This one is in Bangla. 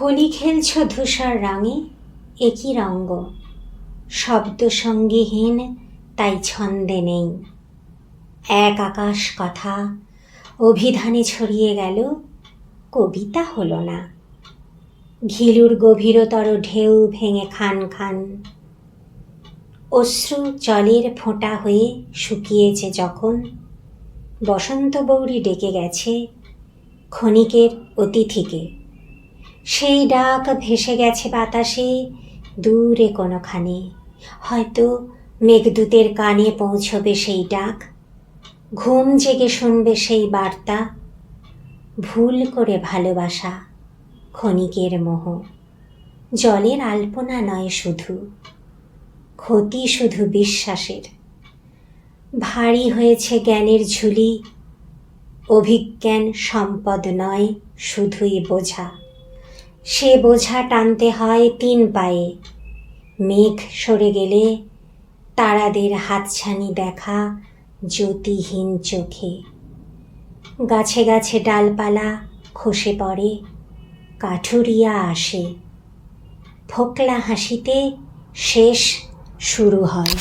হোলি খেলছ ধূসর রঙে, একই রঙ্গ। শব্দ সঙ্গীহীন, তাই ছন্দে নেই। এক আকাশ কথা, অভিধানে ছড়িয়ে গেল, কবিতা হলো না। ঘিলুর গভীরতর ঢেউ ভেঙে খান খান। অশ্রু জলের ফোঁটা হয়ে শুকিয়েছে যখন, বসন্ত বৌরি ডেকে গেছে ক্ষণিকের অতিথিকে। সেই ডাক ভেসে গেছে বাতাসে, দূরে কোনোখানে। হয়তো মেঘদূতের কানে পৌঁছবে সেই ডাক, ঘুম জেগে শুনবে সেই বার্তা, ভুল করে ভালোবাসা ক্ষণিকের মোহ। জলের আলপনা নয় শুধু, ক্ষতি শুধু বিশ্বাসের। ভারী হয়েছে জ্ঞানের ঝুলি, অভিজ্ঞান সম্পদ নয় শুধুই বোঝা। সে বোঝা টানতে হয় তিন পায়ে। মেঘ সরে গেলে তারাদের হাতছানি দেখা জ্যোতিহীন চোখে। গাছে গাছে ডালপালা খসে পড়ে, কাঠুরিয়া আসে। ফোকলা হাসিতে শেষ শুরু হয়।